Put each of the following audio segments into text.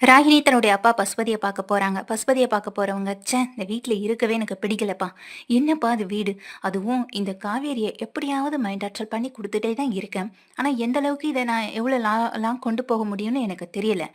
ராகினி தன்னுடைய அப்பா பசுபதியை பார்க்க போறாங்க. பசுபதியை பார்க்க போறவங்க ச்சே இந்த வீட்டில் இருக்கவே எனக்கு பிடிக்கலப்பா. என்னப்பா அது வீடு? அதுவும் இந்த காவேரியை எப்படியாவது மைண்ட் ஆற்றல் பண்ணி கொடுத்துட்டே தான் இருக்கேன். ஆனால் எந்த அளவுக்கு இதை நான் எவ்வளோ லாலாம் கொண்டு போக முடியும்னு எனக்கு தெரியல.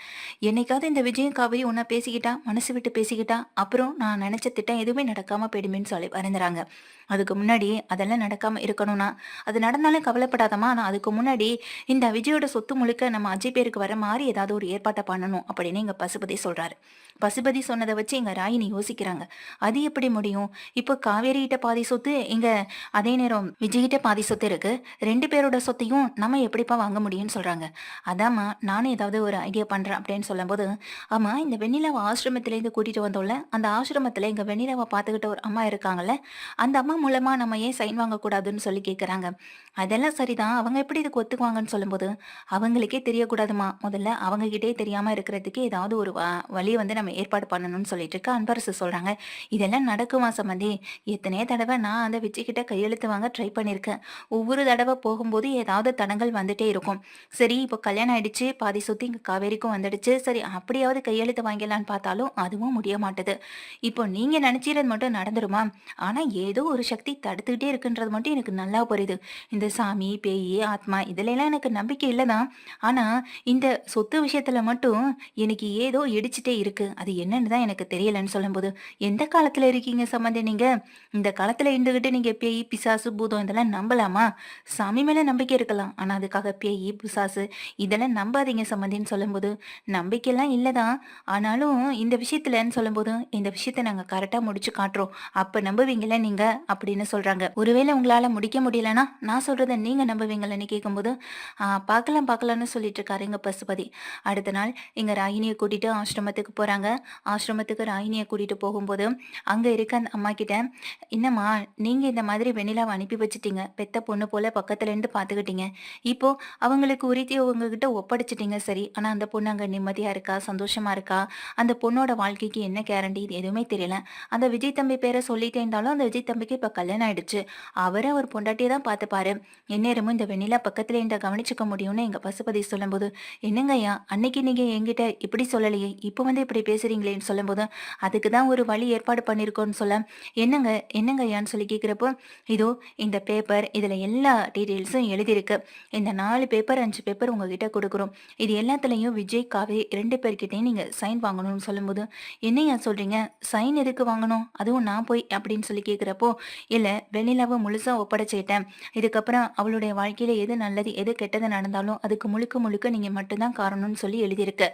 என்னைக்காவது இந்த விஜயம் காவேரி ஒன்றா பேசிக்கிட்டா மனசு விட்டு பேசிக்கிட்டா அப்புறம் நான் நினச்ச திட்டம் எதுவுமே நடக்காமல் போயிடுமேன்னு சொல்லி வரைந்துறாங்க. அதுக்கு முன்னாடி அதெல்லாம் நடக்காமல் இருக்கணும்னா அது நடந்தாலும் கவலைப்படாதம்மா. ஆனால் அதுக்கு முன்னாடி இந்த விஜயோட சொத்து முழுக்க நம்ம அஜய் பேருக்கு வர மாதிரி ஏதாவது ஒரு ஏற்பாட்டை பண்ணணும் அப்படின்னு இங்க பசுபதி சொல்றாரு. பசுபதி சொன்னதை வச்சு இங்க ராயினி யோசிக்கிறாங்க. அது எப்படி முடியும்? இப்போ காவேரி கிட்ட பாதி சொத்து இங்க அதே நேரம் விஜய்கிட்ட பாதி சொத்து இருக்கு. ரெண்டு பேரோட சொத்தையும் நம்ம எப்படிப்பா வாங்க முடியும்னு சொல்றாங்க. அதாம்மா நானும் ஏதாவது ஒரு ஐடியா பண்றேன் அப்படின்னு சொல்லும்போது ஆமா இந்த வெண்ணிலாவை ஆசிரமத்திலேருந்து கூட்டிட்டு வந்தோம்ல அந்த ஆசிரமத்துல இங்க வெண்ணிலாவை பார்த்துக்கிட்ட ஒரு அம்மா இருக்காங்கல்ல அந்த அம்மா மூலமா நம்ம ஏன் சைன் வாங்கக்கூடாதுன்னு சொல்லி கேட்குறாங்க அதெல்லாம் சரிதான். அவங்க எப்படி இதுக்கு ஒத்துக்குவாங்கன்னு சொல்லும்போது அவங்களுக்கே தெரியக்கூடாதுமா. முதல்ல அவங்க கிட்டே தெரியாம இருக்கிறதுக்கு ஏதாவது ஒரு வழி வந்து நம்ம ஏற்பாடு பண்ணணும்னு சொல்லிட்டு இருக்கு அன்பரசு சொல்றாங்க இதெல்லாம் நடக்குமா சம்மந்தி எத்தனையோ தடவை நான் அந்த விஜய்கிட்ட கையெழுத்து வாங்க ட்ரை பண்ணியிருக்கேன் ஒவ்வொரு தடவை போகும்போது ஏதாவது தடங்கள் வந்துட்டே இருக்கும். சரி இப்போ கல்யாணம் ஆயிடுச்சு பாதி சுத்தி இங்க காவேரிக்கும் வந்துடுச்சு. சரி அப்படியாவது கையெழுத்து வாங்கிடலான்னு பார்த்தாலும் அதுவும் முடிய மாட்டுது. இப்போ நீங்க நினைச்சிறது மட்டும் நடந்துருமா? ஆனா ஏதோ ஒரு சக்தி தடுத்துக்கிட்டே இருக்குன்றது மட்டும் எனக்கு நல்லா புரியுது. இந்த சாமி பேய் ஆத்மா இதுல எல்லாம் எனக்கு நம்பிக்கை இல்லைதான். ஆனா இந்த சொத்து விஷயத்துல மட்டும் எனக்கு இன்னைக்கு ஏதோ இடிச்சிட்டே இருக்கு. அது என்னன்னு தான் எனக்கு தெரியலன்னு சொல்லும்போது எந்த காலத்துல இருக்கீங்க சம்மந்தி நீங்க? இந்த காலத்துல இருந்துகிட்டு நீங்க பேய் பிசாசு பூதம் இதெல்லாம் நம்பலாமா? சாமி மேல நம்பிக்கை இருக்கலாம். ஆனா அதுக்காக பேய் பிசாசு இதெல்லாம் நம்பாதீங்க சம்மந்தின்னு சொல்லும்போது நம்பிக்கைலாம் இல்லதான் ஆனாலும் இந்த விஷயத்துலன்னு சொல்லும்போது இந்த விஷயத்த நாங்க கரெக்டா முடிச்சு காட்டுறோம். அப்ப நம்புவீங்களே நீங்க? அப்படின்னு சொல்றாங்க. ஒருவேளை உங்களால முடிக்க முடியலன்னா நான் சொல்றத நீங்க நம்புவீங்களன்னு கேட்கும்போது பார்க்கலாம் பார்க்கலாம்னு சொல்லிட்டு இருக்காரு எங்க பசுபதி. அடுத்த நாள் இங்க ராகினியை கூட்டிட்டு ஆசிரமத்துக்கு போறாங்க. ஆசிரமத்துக்கு ராகினியை கூட்டிட்டு போகும்போது அங்க இருக்க அந்த அம்மா கிட்ட என்னம்மா நீங்க இந்த மாதிரி வெண்ணிலாவை அனுப்பி வச்சிட்டீங்க. பெத்த பொண்ணு போல பக்கத்துல இருந்து பாத்துக்கிட்டீங்க. இப்போ அவங்களுக்கு உரித்தி உங்ககிட்ட ஒப்படைச்சிட்டீங்க. சரி ஆனா அந்த பொண்ணு அங்க நிம்மதியா இருக்கா? சந்தோஷமா இருக்கா? அந்த பொண்ணோட வாழ்க்கைக்கு என்ன கேரண்டி இது எதுவுமே தெரியல. அந்த விஜய் தம்பி பேரை சொல்லிட்டே இருந்தாலும் அந்த விஜய் தம்பிக்கு இப்ப கல்யாணம் ஆயிடுச்சு. அவரை அவர் பொண்டாட்டியை தான் பார்த்துப்பாரு. எந்நேரமும் இந்த வெண்ணிலா பக்கத்துல இந்த கவனிச்சுக்க முடியும்னு எங்க பசுபதி சொல்லும்போது என்னங்கய்யா அன்னைக்கு நீங்க என்கிட்ட இப்படி சொல்லலையே? இப்போ வந்து இப்படி பேசுறீங்களேன்னு சொல்லும்போது அதுக்கு தான் ஒரு வழி ஏற்பாடு பண்ணியிருக்கோன்னு சொல்ல என்னங்க என்னங்க ஐயான்னு சொல்லி கேட்குறப்போ இதோ இந்த பேப்பர் இதில் எல்லா டீட்டெயில்ஸும் எழுதியிருக்கு. இந்த நாலு பேப்பர் அஞ்சு பேப்பர் உங்ககிட்ட கொடுக்குறோம். இது எல்லாத்துலேயும் விஜய் காவே ரெண்டு பேர்கிட்டையும் நீங்கள் சைன் வாங்கணும்னு சொல்லும்போது என்னையா சொல்கிறீங்க சைன் எதுக்கு வாங்கணும்? அதுவும் நான் போய் அப்படின்னு சொல்லி கேட்குறப்போ இல்லை வெண்ணிலாவை முழுசாக ஒப்படைச்சிட்டேன் இதுக்கப்புறம் அவளுடைய வாழ்க்கையில் எது நல்லது எது கெட்டது நடந்தாலும் அதுக்கு முழுக்க முழுக்க நீங்கள் மட்டும்தான் காரணம்னு சொல்லி எழுதியிருக்கு.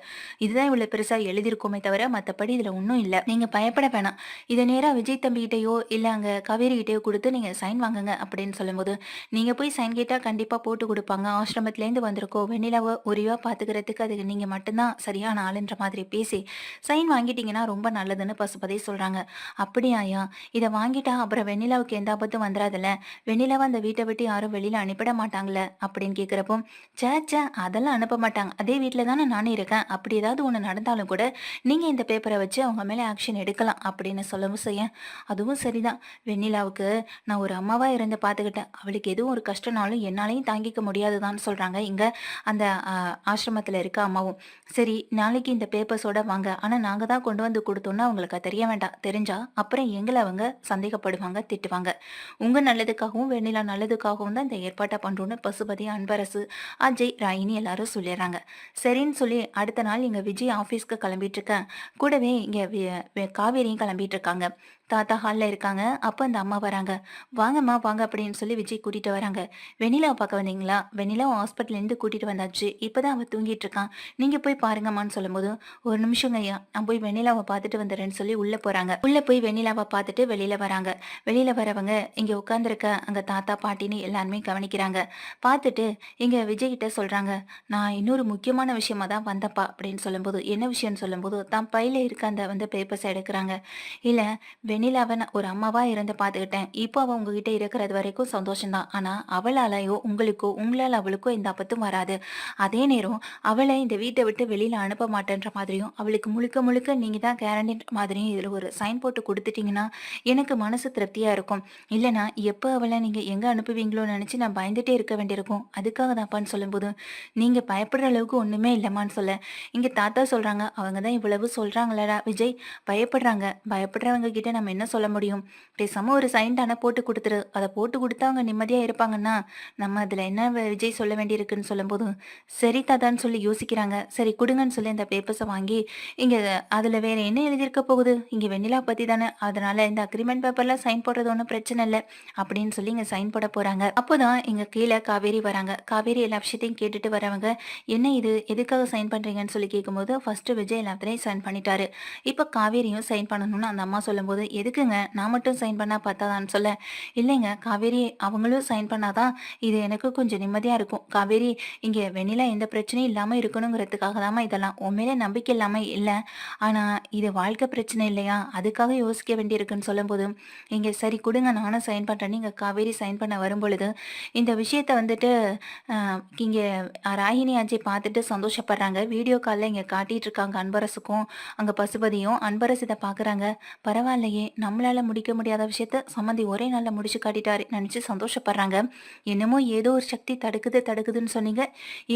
இதுதான் இவ்வளோ பெருசாக எழுதியிருக்கோமே தவிர மற்றபடி இதில் ஒன்றும் இல்லை. நீங்கள் பயப்பட வேணாம். இதை நேராக விஜய் தம்பிகிட்டயோ இல்லை அங்கே காவேரி கொடுத்து நீங்கள் சைன் வாங்குங்க அப்படின்னு சொல்லும்போது நீங்கள் போய் சைன் கேட்டால் கண்டிப்பாக போட்டு கொடுப்பாங்க. ஆசிரமத்துலேருந்து வந்திருக்கோ வெண்ணிலாவை உரிவாக பார்த்துக்கிறதுக்கு அதுக்கு நீங்கள் மட்டும்தான் சரியான ஆளுன்ற மாதிரி பேசி சைன் வாங்கிட்டீங்கன்னா ரொம்ப நல்லதுன்னு பசுபதி சொல்கிறாங்க அப்படியாயா? இதை வாங்கிட்டா அப்புறம் வெண்ணிலாவுக்கு எந்த ஆபத்தும் வந்துடாதுல்ல வெண்ணிலாவை அந்த வீட்டை விட்டு யாரும் வெளியில் அனுப்பிட மாட்டாங்களே அப்படின்னு கேட்குறப்போ சே சே அதெல்லாம் அனுப்ப மாட்டாங்க. அதே வீட்டில் தானே நானும் இருக்கேன். அப்படி ஏதாவது ஒன்று நடந்தாலும் கூட நீங்கள் இந்த பேப்பரை வச்சு அவங்க மேலே ஆக்ஷன் எடுக்கலாம் அப்படின்னு சொல்லவும் செய்ய. அதுவும் சரிதான். வெண்ணிலாவுக்கு நான் ஒரு அம்மாவாக இருந்து பார்த்துக்கிட்டேன் அவளுக்கு எதுவும் ஒரு கஷ்டனாலும் என்னாலையும் தாங்கிக்க முடியாதுதான்னு சொல்கிறாங்க இங்கே அந்த ஆசிரமத்தில் இருக்க அம்மாவும். சரி நாளைக்கு இந்த பேப்பர்ஸோட வாங்க. ஆனால் நாங்கள் தான் கொண்டு வந்து கொடுத்தோன்னா அவங்களுக்கு தெரிய வேண்டாம். தெரிஞ்சா அப்புறம் எங்களை அவங்க சந்தேகப்படுவாங்க திட்டுவாங்க. உங்கள் நல்லதுக்காகவும் வெண்ணிலா நல்லதுக்காகவும் தான் இந்த ஏற்பாட்டை பண்ணுறோன்னு பசுபதி அன்பரசு அஜய் ராயினி எல்லாரும் சொல்லிடுறாங்க. சரின்னு சொல்லி அடுத்த நாள் இங்கே விஜய் ஆஃபீஸ்க்கு கிளம்பிட்டு இருக்கேன். கூடவே இங்கே காவேரியும் கிளம்பிட்டு இருக்காங்க. தாத்தா ஹாலில் இருக்காங்க. அப்போ அந்த அம்மா வராங்க. வாங்கம்மா வாங்க அப்படின்னு சொல்லி விஜய் கூட்டிகிட்டு வராங்க. வெண்ணிலாவை பார்க்க வந்தீங்களா? வெண்ணிலாவை ஹாஸ்பிட்டல்லேருந்து கூட்டிகிட்டு வந்தாச்சு. இப்போ தான் அவன் தூங்கிட்டு இருக்கான். நீங்கள் போய் பாருங்கம்மான்னு சொல்லும்போது ஒரு நிமிஷங்க ஐயா நான் போய் வெண்ணிலாவை பார்த்துட்டு வந்துடுறேன்னு சொல்லி உள்ளே போகிறாங்க உள்ளே போய் வெண்ணிலாவை பார்த்துட்டு வெளியில் வராங்க. வெளியில் வரவங்க இங்கே உட்காந்துருக்க அங்கே தாத்தா பாட்டின்னு எல்லாருமே கவனிக்கிறாங்க. பார்த்துட்டு இங்கே விஜய்கிட்ட சொல்கிறாங்க நான் இன்னொரு முக்கியமான விஷயமா தான் வந்தப்பா அப்படின்னு சொல்லும்போது என்ன விஷயம்னு சொல்லும்போது தான் பையில இருக்க அந்த வந்து பேப்பர்ஸ் எடுக்கிறாங்க. இல்லை வெண்ணிலாவை நான் ஒரு அம்மாவா இருந்து பார்த்துக்கிட்டேன். இப்போ அவள் உங்ககிட்ட இருக்கிறது வரைக்கும் சந்தோஷம்தான். ஆனால் அவளாலையோ உங்களுக்கோ உங்களால் அவளுக்கோ எந்த ஆபத்தும் வராது. அதே நேரம் அவளை இந்த வீட்டை விட்டு வெளியில் அனுப்ப மாட்டேன்ற மாதிரியும் அவளுக்கு முழுக்க முழுக்க நீங்கள் தான் கேரண்டின்ற மாதிரியும் இதில் ஒரு சைன் போட்டு கொடுத்துட்டீங்கன்னா எனக்கு மனசு திருப்தியாக இருக்கும். இல்லைனா எப்போ அவளை நீங்கள் எங்கே அனுப்புவீங்களோன்னு நினச்சி நான் பயந்துட்டே இருக்க வேண்டியிருக்கும். அதுக்காக தான்ப்பான்னு சொல்லும்போது நீங்கள் பயப்படுற அளவுக்கு ஒன்றுமே இல்லைம்மான்னு சொல்ல. இங்கே தாத்தா சொல்றாங்க அவங்க தான் இவ்வளவு சொல்கிறாங்களடா விஜய். பயப்படுறாங்க. பயப்படுறவங்க கிட்ட நம்ம என்ன சொல்ல முடியும்? பேசாம ஒரு சைன் போட்டு கொடுத்துரு. அதை போட்டு கொடுத்தா அவங்க நிம்மதியா இருப்பாங்கன்னா நம்ம அதுல என்ன விஜய் சொல்ல வேண்டியிருக்குன்னு சொல்லும்போது சரி தாதான்னு சொல்லி யோசிக்கிறாங்க. சரி கொடுங்கன்னு சொல்லி அந்த பேப்பர்ஸை வாங்கி இங்க அதுல வேற என்ன எழுதியிருக்க போகுது? இங்க வெண்ணிலா பத்தி தானே. அதனால இந்த அக்ரிமெண்ட் பேப்பரில் சைன் போடுறது ஒன்றும் பிரச்சனை இல்லை அப்படின்னு சொல்லி இங்க சைன் போட போறாங்க. அப்போதான் இங்க கீழே காவேரி வராங்க. காவேரி எல்லா விஷயத்தையும் கேட்டுட்டு வரவங்க என்ன இது? எதுக்காக சைன் பண்றீங்கன்னு சொல்லி கேட்கும்போது ஃபர்ஸ்ட் விஜய் எல்லாத்தையும் சைன் பண்ணிட்டாரு. இப்போ காவேரியும் சைன் பண்ணணும்னு அந்த அம்மா சொல்லும்போது எதுக்குங்க? நான் மட்டும் சைன் பண்ணால் பார்த்தாதான்னு சொல்ல. இல்லைங்க காவேரி அவங்களும் சைன் பண்ணாதான் இது எனக்கு கொஞ்சம் நிம்மதியாக இருக்கும். காவேரி இங்கே வெண்ணிலா எந்த பிரச்சனையும் இல்லாமல் இருக்கணுங்கிறதுக்காக தாம்மா இதெல்லாம் உண்மையிலே நம்பிக்கை இல்லாமல் இல்லை. ஆனால் இது வாழ்க்கை பிரச்சனை இல்லையா? அதுக்காக யோசிக்க வேண்டியிருக்குன்னு சொல்லும்போது இங்கே சரி கொடுங்க நானும் சைன் பண்ணுறேன்னு இங்கே காவேரி சைன் பண்ண வரும்பொழுது இந்த விஷயத்தை வந்துட்டு இங்கே ராகினி அஜய் பார்த்துட்டு சந்தோஷப்படுறாங்க. வீடியோ காலில் இங்கே காட்டிகிட்டு இருக்காங்க அன்பரசுக்கும் அங்கே பசுபதியும். அன்பரசு இதை பார்க்குறாங்க. பரவாயில்லையே நம்மளால் முடிக்க முடியாத விஷயத்த சம்மந்தி ஒரே நாளில் முடிச்சு காட்டிட்டாரு. நினச்சி சந்தோஷப்படுறாங்க. என்னமோ ஏதோ ஒரு சக்தி தடுக்குது தடுக்குதுன்னு சொன்னீங்க.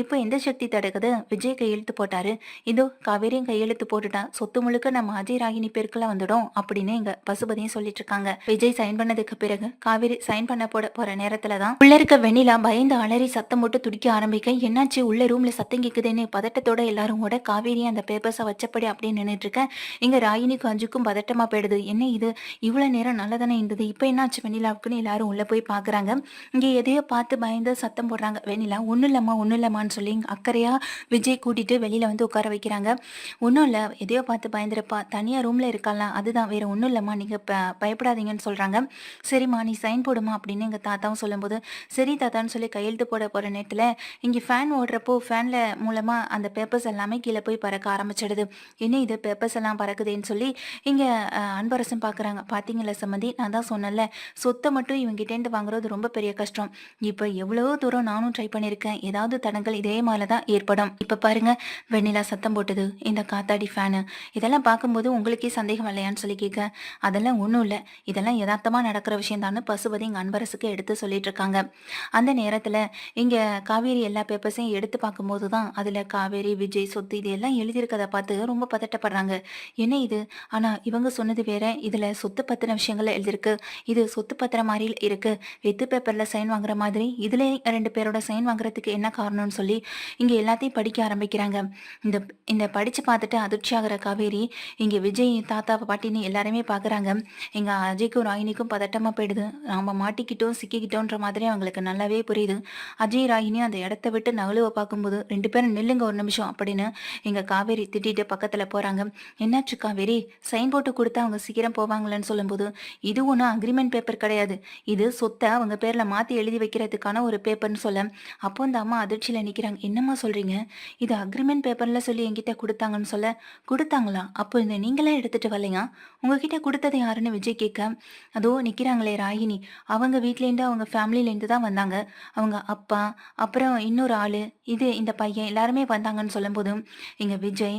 இப்போ எந்த சக்தி தடுக்குது? விஜய் கையெழுத்து போட்டாரு. இதோ காவேரியும் கையெழுத்து போட்டுட்டான். சொத்து முழுக்க நம்ம அஜய் ராகினி பேருக்குலாம் வந்துடும் அப்படின்னு எங்க பசுபதியும் சொல்லிட்டு இருக்காங்க. விஜய் சைன் பண்ணதுக்கு பிறகு காவேரி சைன் பண்ண போட போற நேரத்துல தான் உள்ள இருக்க வெண்ணிலா பயந்து அலறி சத்தம் போட்டு துடிக்க ஆரம்பிக்க என்னாச்சு? உள்ள ரூம்ல சத்தம் கேக்குதுன்னு பதட்டத்தோட எல்லாரும் கூட காவேரி அந்த பேப்பர்ஸை வச்சபடி அப்படின்னு நின்றுட்டு இருக்கேன் இங்க ராகினிக்கும் அஞ்சுக்கும் பதட்டமா போயிடுது. என்ன இது இவ்வளோ நேரம் நல்லதானே இருந்தது. இப்போ என்னாச்சு? வெண்ணிலாவுக்குன்னு எல்லாரும் உள்ளே போய் பார்க்குறாங்க இங்கே எதையோ பார்த்து பயந்து சத்தம் போடுறாங்க. வெண்ணிலா ஒன்றும் இல்லைம்மா ஒன்றும் இல்லைம்மான்னு சொல்லி அக்கறையாக விஜய் கூட்டிட்டு வெளியில் வந்து உட்கார வைக்கிறாங்க. ஒன்றும் இல்லை எதையோ பார்த்து பயந்துருப்பா. தனியாக ரூமில் இருக்கலாம் அதுதான் வேறு ஒன்றும் இல்லைம்மா நீங்கள் ப பயப்படாதீங்கன்னு சொல்கிறாங்க சரிம்மா நீ சைன் போடுமா? அப்படின்னு எங்கள் தாத்தாவும் சொல்லும்போது சரி தாத்தான்னு சொல்லி கையெழுத்து போட போகிற நேரத்தில் இங்கே ஃபேன் ஓடுறப்போ ஃபேனில் மூலமாக அந்த பேப்பர்ஸ் எல்லாமே கீழே போய் பறக்க ஆரம்பிச்சிடுது. என்ன இது? பேப்பர்ஸ் எல்லாம் பறக்குதேன்னு சொல்லி இங்கே அன்பரசன் பார்க்குறாங்க பார்த்தீங்களா சம்மந்தி? நான் தான் சொன்னேன்ல சொத்தை மட்டும் இவங்கிட்டேருந்து வாங்குறது ரொம்ப பெரிய கஷ்டம். இப்போ எவ்வளோ தூரம் நானும் ட்ரை பண்ணியிருக்கேன் ஏதாவது தடங்கள் இதே மாதிரி தான் ஏற்படும். இப்போ பாருங்க வெண்ணிலா சத்தம் போட்டது இந்த காத்தாடி ஃபேனு இதெல்லாம் பார்க்கும்போது உங்களுக்கே சந்தேகம் இல்லையான்னு சொல்லி கேட்க அதெல்லாம் ஒன்றும் இல்லை. இதெல்லாம் யதார்த்தமாக நடக்கிற விஷயந்தான்னு பசுபதி எங்கள் அன்பரசுக்கு எடுத்து சொல்லிட்டு இருக்காங்க. அந்த நேரத்தில் இங்கே காவேரி எல்லா பேப்பர்ஸையும் எடுத்து பார்க்கும்போது தான் அதில் காவேரி விஜய் சொத்து இது எல்லாம் எழுதியிருக்கதை பார்த்து ரொம்ப பதட்டப்படுறாங்க. என்ன இது? ஆனால் இவங்க சொன்னது வேற இதில் சொத்து பத்தின விஷயங்கள் எழுதியிருக்கு. இது சொத்து பத்திரம் மாதிரி இருக்கு. வெத்து பேப்பரில் சைன் வாங்குற மாதிரி இதில் ரெண்டு பேரோட சைன் வாங்குறதுக்கு என்ன காரணம்னு சொல்லி இங்கே எல்லாத்தையும் படிக்க ஆரம்பிக்கிறாங்க. இந்த இந்த படித்து பார்த்துட்டு அதிர்ச்சியாகிற காவேரி இங்கே விஜய் தாத்தா பாட்டின்னு எல்லாருமே பார்க்குறாங்க. எங்கள் அஜய்க்கும் ராகினிக்கும் பதட்டமாக போயிடுது. நாம் மாட்டிக்கிட்டோம் சிக்கிக்கிட்டோன்ற மாதிரி அவங்களுக்கு நல்லாவே புரியுது. அஜய் ராயினி அந்த இடத்த விட்டு நகலுவை பார்க்கும்போது ரெண்டு பேரும் நில்லுங்க ஒரு நிமிஷம் அப்படின்னு எங்கள் காவேரி திட்டிட்டு பக்கத்தில் போகிறாங்க என்னாச்சு காவேரி? சைன் போட்டு கொடுத்தா அவங்க சீக்கிரம் போவாங்களேன்னு சொல்லும்போது இது ஒன்றும் அக்ரிமெண்ட் பேப்பர் கிடையாது. இது சொத்தை அவங்க பேரில் மாற்றி எழுதி வைக்கிறதுக்கான ஒரு பேப்பர்னு சொல்ல. அப்போ அந்த அம்மா அதிர்ச்சியில் நிற்கிறாங்க என்னம்மா சொல்கிறீங்க இது அக்ரிமெண்ட் பேப்பரில் சொல்லி என்கிட்ட கொடுத்தாங்கன்னு சொல்ல. கொடுத்தாங்களா? அப்போ இந்த நீங்களே எடுத்துகிட்டு வரலையா? உங்ககிட்ட கொடுத்தது யாருன்னு விஜய் கேட்க. அதோ நிற்கிறாங்களே ராகினி. அவங்க வீட்லேருந்து அவங்க ஃபேமிலிலேருந்து தான் வந்தாங்க. அவங்க அப்பா அப்புறம் இன்னொரு ஆள் இது இந்த பையன் எல்லாருமே வந்தாங்கன்னு சொல்லும்போதும் எங்கள் விஜய்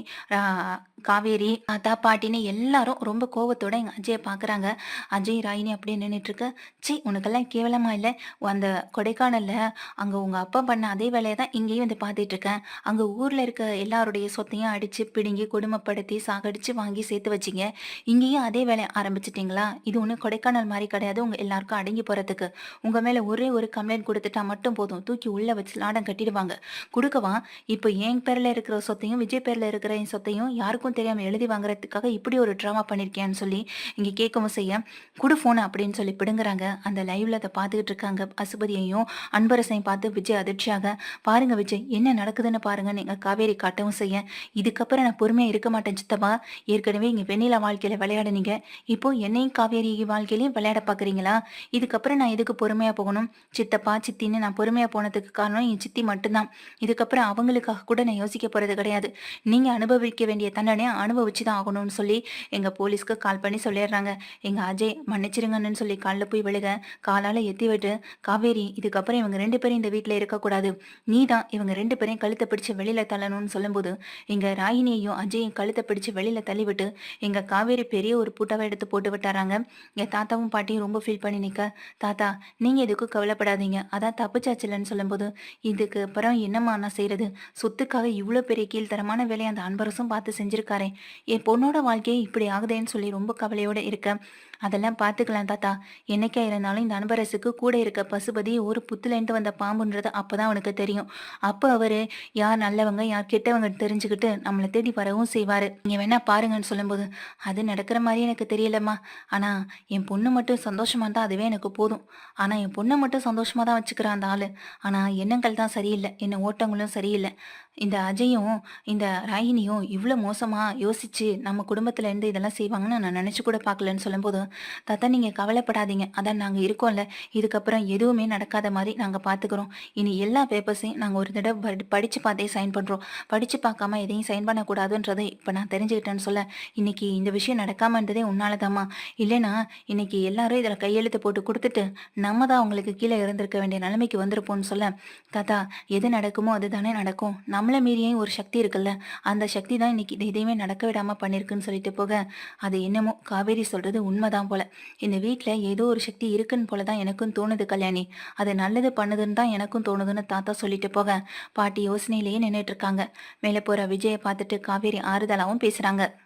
காவேரி தாத்தா பாட்டின்னு எல்லாரும் ரொம்ப கோவத்தோட எங்கள் அஜயை பார்க்குறாங்க. அஜய் ராயினி அப்படியே நின்றுட்டு இருக்க. சி உனக்கெல்லாம் கேவலமா இல்லை. அந்த கொடைக்கானலில் அங்கே உங்கள் அப்பா பண்ண அதே வேலையை தான் இங்கேயும் வந்து பார்த்துட்டு இருக்கேன். அங்கே ஊரில் இருக்க எல்லாருடைய சொத்தையும் அடித்து பிடுங்கி கொடுமைப்படுத்தி சாகடிச்சு வாங்கி சேர்த்து வச்சிங்க. இங்கேயும் அதே வேலையை ஆரம்பிச்சிட்டிங்களா? இது ஒன்றும் கொடைக்கானல் மாதிரி கிடையாது. உங்கள் எல்லாருக்கும் அடங்கி போகிறதுக்கு உங்கள் மேலே ஒரே ஒரு கம்ப்ளைண்ட் கொடுத்துட்டா மட்டும் போதும். தூக்கி உள்ளே வச்சு லாடம் கட்டிடுவாங்க. கொடுக்கவா? இப்போ என் பேரில் இருக்கிற சொத்தையும் விஜய் பேரில் இருக்கிற என் சொத்தையும் யாருக்கும் தெரியாமல் எழுதி வாங்குறதுக்காக இப்படி ஒரு ட்ராமா பண்ணியிருக்கேன்னு சொல்லி இங்கே கேட்கவும் செய்ய குடு ஃபோனை அப்படின்னு சொல்லி பிடுங்குறாங்க. அந்த லைவ்ல அதை பார்த்துக்கிட்டு இருக்காங்க. அசுபதியையும் அன்பரசையும் பார்த்து விஜய் அதிர்ச்சியாக பாருங்க விஜய் என்ன நடக்குதுன்னு பாருங்க. நீங்க காவேரி காட்டவும் செய்ய. இதுக்கப்புறம் நான் பொறுமையா இருக்க மாட்டேன் சித்தப்பா. ஏற்கனவே இங்க வெண்ணிலா வாழ்க்கையில விளையாடுனீங்க. இப்போ என்னையும் காவேரி வாழ்க்கையிலையும் விளையாட பாக்குறீங்களா? இதுக்கப்புறம் நான் எதுக்கு பொறுமையா போகணும்? சித்தப்பா சித்தின்னு நான் பொறுமையா போனதுக்கு காரணம் என் சித்தி மட்டும்தான். இதுக்கப்புறம் அவங்களுக்காக கூட நான் யோசிக்க போறது கிடையாது. நீங்க அனுபவிக்க வேண்டிய தண்டனையை அனுபவிச்சு தான் ஆகணும்னு சொல்லி எங்க போலீஸ்க்கு கால் பண்ணி சொல்லிடுறாங்க. எங்க அஜய் மன்னிச்சிருங்கன்னு சொல்லி காலில் போய் விழுக. காலால எத்தி விட்டு காவேரி இதுக்கப்புறம் இவங்க ரெண்டு பேரும் இந்த வீட்டில் இருக்கக்கூடாது. நீ தான் இவங்க ரெண்டு பேரையும் கழுத்தை பிடிச்சு வெளியில தள்ளணும்னு சொல்லும்போது எங்க ராகினியையும் அஜயும் கழுத்தை பிடிச்சு வெளியில தள்ளிவிட்டு எங்க காவேரி பெரிய ஒரு புட்டாவை எடுத்து போட்டு விட்டாராங்க. என் தாத்தாவும் பாட்டியும் ரொம்ப ஃபீல் பண்ணி நிக்க. தாத்தா நீங்க எதுக்கும் கவலைப்படாதீங்க. அதான் தப்புச்சாச்சில்லன்னு சொல்லும்போது இதுக்கு அப்புறம் என்னம்மா நான் செய்யறது சொத்துக்காக இவ்வளோ பெரிய கீழ்த்தரமான வேலையை அந்த அன்பரசும் பார்த்து செஞ்சிருக்காரே. என் பொண்ணோட வாழ்க்கையே இப்படி ஆகுதேன்னு சொல்லி ரொம்ப கவலை கவலையோட இருக்க அதெல்லாம் பார்த்துக்கலாம் தாத்தா. என்னைக்கா இருந்தாலும் இந்த அன்பரசுக்கு கூட இருக்க பசுபதி ஒரு புத்துலேருந்து வந்த பாம்புன்றது அப்பதான் அவனுக்கு தெரியும். அப்போ அவரு யார் நல்லவங்க யார் கெட்டவங்க தெரிஞ்சுக்கிட்டு நம்மளை தேடி வரவும் செய்வாரு. நீங்க வேணா பாருங்கன்னு சொல்லும்போது அது நடக்கிற மாதிரி எனக்கு தெரியலம்மா. ஆனா என் பொண்ணு மட்டும் சந்தோஷமா இருந்தா அதுவே எனக்கு போதும். ஆனா என் பொண்ணை மட்டும் சந்தோஷமா தான் வச்சுக்கிறான் அந்த ஆளு. ஆனா எண்ணங்கள் தான் சரியில்லை. என்ன ஓட்டங்களும் சரியில்லை. இந்த அஜயும் இந்த ராகினியும் இவ்வளோ மோசமா யோசிச்சு நம்ம குடும்பத்துல இருந்து இதெல்லாம் செய்வாங்கன்னு நான் நினைச்சு கூட பார்க்கலன்னு சொல்லும்போது தாத்தா நீங்க கவலைப்படாதீங்க. அதான் நாங்க இருக்கோம்ல. இதுக்கப்புறம் எதுவுமே நடக்காத மாதிரி நாங்க பாத்துக்கிறோம். இனி எல்லா பேப்பர்ஸையும் நாங்க ஒரு தடவை படி- படிச்சு பார்த்தே சைன் பண்றோம். படிச்சு பார்க்காம எதையும் சைன் பண்ணக்கூடாதுன்றதை இப்போ நான் தெரிஞ்சுக்கிட்டேன்னு சொல்ல இன்னைக்கு இந்த விஷயம் நடக்காம இருந்ததே உன்னாலதாம்மா. இல்லைன்னா இன்னைக்கு எல்லாரும் இதில் கையெழுத்து போட்டு கொடுத்துட்டு நம்ம தான் அவங்களுக்கு கீழே இருந்திருக்க வேண்டிய நிலைமைக்கு வந்திருப்போம்னு சொல்ல தாத்தா எது நடக்குமோ அதுதானே நடக்கும். நம்மளை மீறியும் ஒரு சக்தி இருக்குல்ல. அந்த சக்தி தான் இன்னைக்கு இது எதையுமே நடக்க விடாம பண்ணிருக்குன்னு சொல்லிட்டு போக அது என்னமோ காவேரி சொல்றது உண்மைதான். போல. இந்த வீட்டில் ஏதோ ஒரு சக்தி இருக்குன்னு போல தான் எனக்கும் தோணுது கல்யாணி. அது நல்லது பண்ணுதுன்னு தான் எனக்கும் தோணுதுன்னு தாத்தா சொல்லிட்டு போக. பாட்டி யோசனையிலேயே நின்றுட்டு இருக்காங்க. மேலே போகிற விஜயை பார்த்துட்டு காவேரி ஆறுதலாகவும் பேசுகிறாங்க